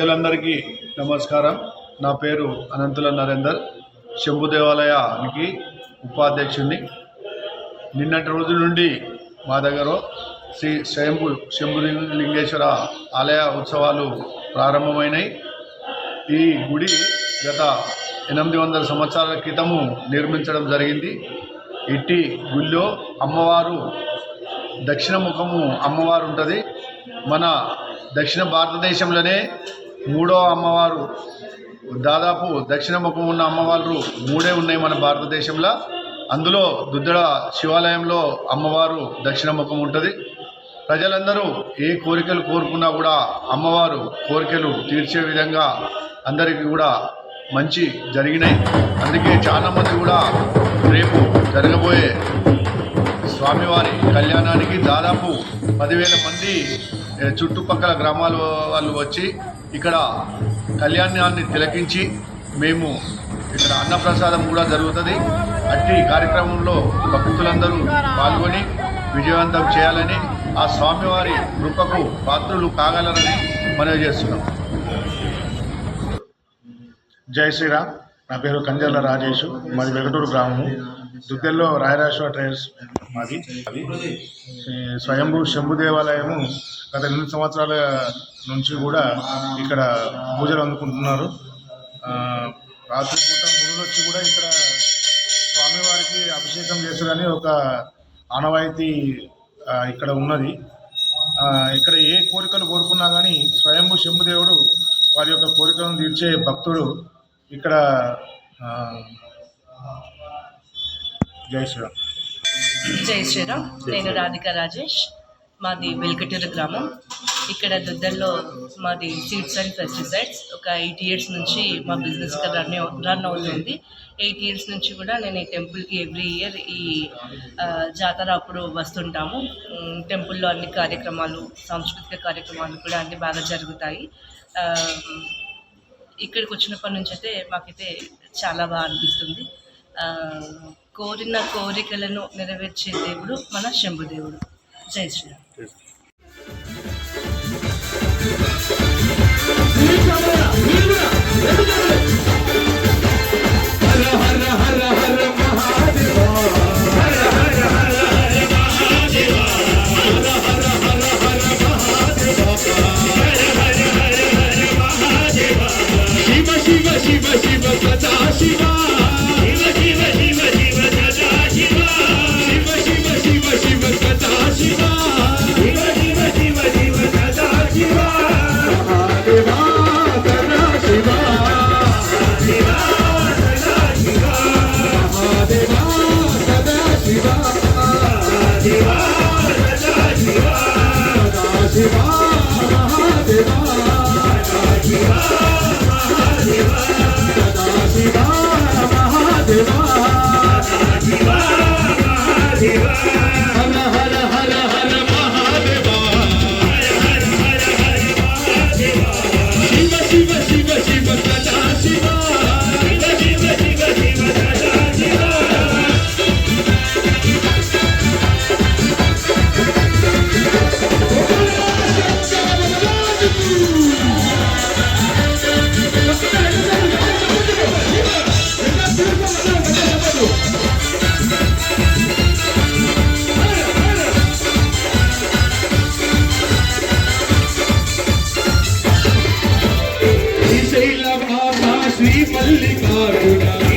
ప్రజలందరికీ నమస్కారం. నా పేరు అనంతుల నరేందర్. శంభు దేవాలయానికి ఉపాధ్యక్షుడిని నిన్నటి రోజు నుండి మా దగ్గర శ్రీ స్వయంభు శంభు లింగేశ్వర ఆలయ ఉత్సవాలు ప్రారంభమైనాయి ఈ గుడి గత ఎనిమిది వందల సంవత్సరాల క్రితము నిర్మించడం జరిగింది. ఇట్టి గుళ్ళో అమ్మవారు దక్షిణ ముఖము అమ్మవారు ఉంటుంది మన దక్షిణ భారతదేశంలోనే మూడో అమ్మవారు దాదాపు దక్షిణ ముఖం ఉన్న అమ్మవారు మూడే ఉన్నాయి మన భారతదేశంలో. అందులో దుద్దడ శివాలయంలో అమ్మవారు దక్షిణ ముఖం ఉంటుంది. ప్రజలందరూ ఏ కోరికలు కోరుకున్నా కూడా అమ్మవారు కోరికలు తీర్చే విధంగా అందరికీ కూడా మంచి జరిగినాయి. అందుకే చాలామంది కూడా రేపు జరగబోయే స్వామివారి కళ్యాణానికి దాదాపు పదివేల మంది చుట్టుపక్కల గ్రామాల వాళ్ళు వచ్చి ఇక్కడ కళ్యాణాన్ని తిలకించి మేము ఇక్కడ అన్నప్రసాదం కూడా జరుగుతుంది. అట్టి కార్యక్రమంలో భక్తులందరూ పాల్గొని విజయవంతం చేయాలని ఆ స్వామివారి కృపకు పాత్రులు కాగలరని మనవి చేస్తున్నాం. జై శ్రీరామ్. నా పేరు కంజర్ల రాజేష్. మాది వెగటూరు గ్రామము. దుద్దెల్లో రాయరాశ్వ ట్రేడర్స్ మాది. స్వయంభూ శంభు దేవాలయము గత ఎనిమిది సంవత్సరాల నుంచి కూడా ఇక్కడ పూజలు అందుకుంటున్నారు. రాత్రి రాత్రిపూట మునులు వచ్చి కూడా ఇక్కడ స్వామివారికి అభిషేకం చేస్తారని ఒక ఆనవాయితీ ఇక్కడ ఉన్నది. ఇక్కడ ఏ కోరికలు కోరుకున్నా కానీ స్వయంభూ శంభుదేవుడు వారి యొక్క కోరికలను తీర్చే భక్తుడు ఇక్కడ జై శ్రీరామ్. జై శ్రీరామ్. నేను రాధిక రాజేష్. మాది వెల్కటూరు గ్రామం. ఇక్కడ దుద్దల్లో మాది సీడ్స్ అండ్ పెస్టిసైడ్స్. ఒక ఎయిట్ ఇయర్స్ నుంచి మా బిజినెస్ రన్ రన్ అవుతుంది. ఎయిట్ ఇయర్స్ నుంచి కూడా నేను ఈ టెంపుల్కి ఎవ్రీ ఇయర్ ఈ జాతర అప్పుడు వస్తుంటాము. టెంపుల్లో అన్ని కార్యక్రమాలు సాంస్కృతిక కార్యక్రమాలు కూడా అన్ని బాగా జరుగుతాయి. ఇక్కడికి వచ్చినప్పటి నుంచి అయితే మాకైతే చాలా బాగా అనిపిస్తుంది. కోరిన కోరికలను నెరవేర్చే దేవుడు మన శంభుదేవుడు జై Sriram Shiva, Shiva, Shiva, Kata, Shiva. Shri Mallikarjuna